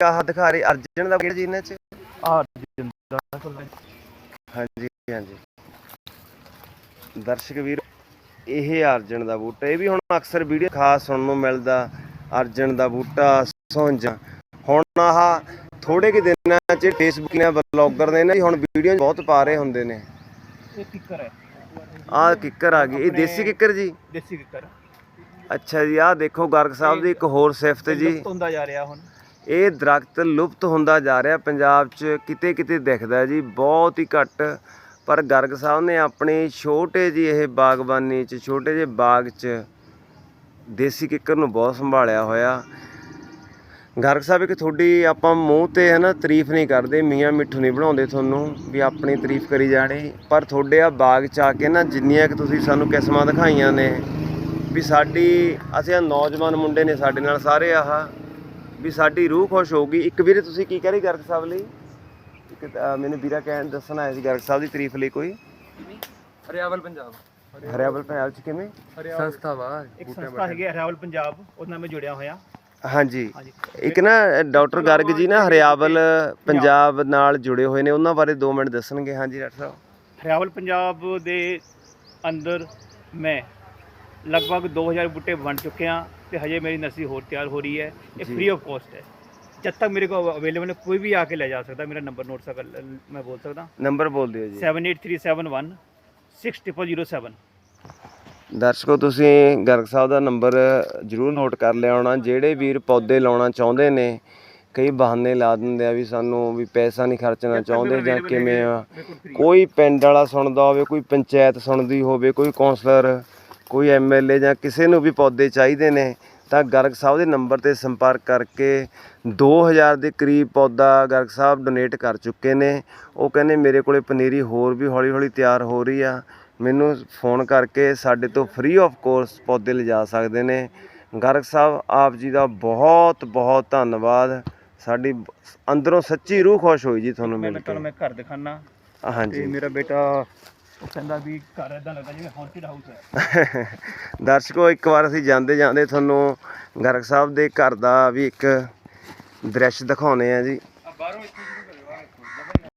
ਆਹ ਦਿਖਾ ਰਹੇ? ਅਰਜਨ ਦਾ ਕਿਹੜਾ ਜੀ ਇਹਨਾਂ ਚ? ਖੁੱਲ੍ਹਾ ਜੀ। ਹਾਂਜੀ ਹਾਂਜੀ। ਦਰਸ਼ਕ ਵੀਰ ਇਹ ਅਰਜਨ ਦਾ ਬੂਟਾ। ਇਹ ਵੀ ਹੁਣ ਅਕਸਰ ਵੀਡੀਓ ਖਾਸ ਸੁਣਨ ਨੂੰ ਮਿਲਦਾ ਅਰਜਨ ਦਾ ਬੂਟਾ ਸੁੰਜ। ਹੁਣ ਆਹ ਥੋੜੇ ਕਿ ਦਿਨਾਂ ਚ ਫੇਸਬੁੱਕ ਨੇ ਬਲੌਗਰ ਨੇ ਨਾ ਜੀ ਹੁਣ ਵੀਡੀਓ ਬਹੁਤ ਪਾ ਰਹੇ ਹੁੰਦੇ ਨੇ। ਇਹ ਕਿੱਕਰ ਹੈ। ਆਹ ਕਿੱਕਰ ਆ ਗਈ। ਇਹ ਦੇਸੀ ਕਿੱਕਰ ਜੀ? ਦੇਸੀ ਕਿੱਕਰ। ਅੱਛਾ ਜੀ ਆਹ ਦੇਖੋ ਗਰਗ ਸਾਹਿਬ ਦੀ ਇੱਕ ਹੋਰ ਸਿਫਤ ਜੀ। ਹੁੰਦਾ ਜਾ ਰਿਹਾ ਹੁਣ। ਇਹ ਦਰਖਤ ਲੁਪਤ ਹੁੰਦਾ ਜਾ ਰਿਹਾ। ਪੰਜਾਬ 'ਚ ਕਿਤੇ ਕਿਤੇ ਦਿਖਦਾ ਜੀ, ਬਹੁਤ ਹੀ ਘੱਟ। ਪਰ ਗਰਗ ਸਾਹਿਬ ਨੇ ਆਪਣੀ ਛੋਟੇ ਜਿਹੇ ਇਹ ਬਾਗਬਾਨੀ 'ਚ, ਛੋਟੇ ਜਿਹੇ ਬਾਗ 'ਚ ਦੇਸੀ ਕਿੱਕਰ ਨੂੰ ਬਹੁਤ ਸੰਭਾਲਿਆ ਹੋਇਆ। ਗਰਗ ਸਾਹਿਬ, ਇੱਕ ਤੁਹਾਡੀ ਆਪਾਂ ਮੂੰਹ ਤੇ ਹੈ ਨਾ ਤਾਰੀਫ ਨਹੀਂ ਕਰਦੇ, ਮੀਆਂ ਮਿੱਠੂ ਨਹੀਂ ਬਣਾਉਂਦੇ ਤੁਹਾਨੂੰ ਵੀ ਆਪਣੀ ਤਾਰੀਫ ਕਰੀ ਜਾਣੀ। ਪਰ ਤੁਹਾਡੇ ਆ ਬਾਗ 'ਚ ਆ ਕੇ ਨਾ ਜਿੰਨੀਆਂ ਕਿ ਤੁਸੀਂ ਸਾਨੂੰ ਕਿਸਮਾਂ ਦਿਖਾਈਆਂ ਨੇ ਵੀ ਸਾਡੀ, ਅਸੀਂ ਆ ਨੌਜਵਾਨ ਮੁੰਡੇ ਨੇ ਸਾਡੇ ਨਾਲ ਸਾਰੇ ਆਹ ਵੀ ਸਾਡੀ ਰੂਹ ਖੁਸ਼ ਹੋਊਗੀ। ਇੱਕ ਵੀਰੇ ਤੁਸੀਂ ਕੀ ਕਹਿ ਰਹੇ ਗਰਗ ਸਾਹਿਬ ਲਈ? ਇੱਕ ਮੈਨੂੰ ਵੀਰਾ ਕਹਿਣ ਦੱਸਣ ਆਇਆ ਸੀ ਗਰਗ ਸਾਹਿਬ ਦੀ ਤਾਰੀਫ ਲਈ ਕੋਈ। ਹਰਿਆਵਲ ਪੰਜਾਬ। ਹਰਿਆਵਲ ਪੰਜਾਬ ਚ ਕਿਵੇਂ? ਸੰਸਥਾ ਵਾ ਇੱਕ ਸੰਸਥਾ ਹੈਗੀ ਹੈ ਹਰਿਆਵਲ ਪੰਜਾਬ ਉਹਦੇ ਨਾਲ ਮੈਂ ਜੁੜਿਆ ਹੋਇਆ। ਹਾਂਜੀ। ਹਾਂਜੀ। ਇੱਕ ਨਾ ਡਾਕਟਰ ਗਰਗ ਜੀ ਨਾ ਹਰਿਆਵਲ ਪੰਜਾਬ ਨਾਲ ਜੁੜੇ ਹੋਏ ਨੇ ਉਹਨਾਂ ਬਾਰੇ 2 ਮਿੰਟ ਦੱਸਣਗੇ। ਹਾਂਜੀ ਡਾਕਟਰ ਸਾਹਿਬ। ਹਰਿਆਵਲ ਪੰਜਾਬ ਦੇ ਅੰਦਰ ਮੈਂ ਲਗਭਗ 2000 ਬੂਟੇ ਵੰਡ ਚੁੱਕੇ ਤੇ ਹਜੇ ਮੇਰੀ ਨਰਸਰੀ ਹੋਰ ਤਿਆਰ ਹੋ ਰਹੀ ਹੈ। ਇਹ ਜੀ। ਫ੍ਰੀ ਆਫ ਕਾਸਟ ਹੈ। ਜਦ ਤੱਕ ਮੇਰੇ ਕੋਲ ਅਵੇਲੇਬਲ ਹੈ ਕੋਈ ਵੀ ਆ ਕੇ ਲੈ ਜਾ ਸਕਦਾ ਮੇਰਾ ਨੰਬਰ ਨੋਟ ਸਕਦਾ ਮੈਂ ਬੋਲ ਸਕਦਾ। ਨੰਬਰ ਬੋਲ ਦਿਓ ਜੀ। 78371 6007 ਦਰਸ਼ਕੋ ਤੁਸੀਂ ਗਰਗ ਸਾਹਿਬ ਦਾ ਨੰਬਰ ਜਰੂਰ ਨੋਟ ਕਰ ਲਿਆ ਹੋਣਾ। ਜਿਹੜੇ ਵੀਰ ਪੌਦੇ ਲਾਉਣਾ ਚਾਹੁੰਦੇ ਨੇ ਕਈ ਬਹਾਨੇ ਲਾ ਦਿੰਦੇ ਆ ਵੀ ਸਾਨੂੰ ਵੀ ਪੈਸਾ ਨਹੀਂ ਖਰਚਣਾ ਚਾਹੁੰਦੇ ਜਾਂ ਕਿਵੇਂ ਆ। ਕੋਈ ਪਿੰਡ ਵਾਲਾ ਸੁਣਦਾ ਹੋਵੇ ਕੋਈ ਪੰਚਾਇਤ ਸੁਣਦੀ ਹੋਵੇ ਕੋਈ ਕੌਂਸਲਰ ਕੋਈ ਐਮਐਲਏ ਜਾਂ ਕਿਸੇ ਨੂੰ ਵੀ ਪੌਦੇ ਚਾਹੀਦੇ ਨੇ ਤਾਂ ਗਰਗ ਸਾਹਿਬ ਦੇ ਨੰਬਰ ਤੇ ਸੰਪਰਕ ਕਰਕੇ 2000 ਦੇ ਕਰੀਬ ਪੌਦਾ ਗਰਗ ਸਾਹਿਬ ਡੋਨੇਟ ਕਰ ਚੁੱਕੇ ਨੇ। ਉਹ ਕਹਿੰਦੇ ਮੇਰੇ ਕੋਲੇ ਪਨੀਰੀ ਹੋਰ ਵੀ ਹੌਲੀ ਹੌਲੀ ਤਿਆਰ ਹੋ ਰਹੀ ਆ। ਮੈਨੂੰ ਫੋਨ ਕਰਕੇ ਸਾਡੇ ਤੋਂ ਫ੍ਰੀ ਆਫ ਕੋਰਸ ਪੌਦੇ ਲਿਜਾ ਸਕਦੇ ਨੇ। ਗਰਗ ਸਾਹਿਬ ਆਪ ਜੀ ਦਾ ਬਹੁਤ ਬਹੁਤ ਧੰਨਵਾਦ। ਸਾਡੀ ਅੰਦਰੋਂ ਸੱਚੀ ਰੂਹ ਖੁਸ਼ ਹੋਈ ਜੀ ਤੁਹਾਨੂੰ ਮਿਲ ਤੁਹਾਨੂੰ ਕੇ ਮੈਂ ਘਰ ਦਿਖਾਣਾ ਹਾਂਜੀ। ਮੇਰਾ ਬੇਟਾ ਉਹ ਕਹਿੰਦਾ ਵੀ ਘਰ ਇਦਾਂ ਲੱਗਦਾ ਜਿਵੇਂ ਹੌਂਟਡ ਹਾਊਸ ਹੈ। ਦਰਸ਼ਕੋ, ਇੱਕ ਵਾਰ ਅਸੀਂ ਜਾਂਦੇ ਜਾਂਦੇ ਤੁਹਾਨੂੰ ਗਰਗ ਸਾਹਿਬ ਦੇ ਘਰ ਦਾ ਵੀ ਇੱਕ ਦ੍ਰਿਸ਼ ਦਿਖਾਉਨੇ ਆ ਜੀ।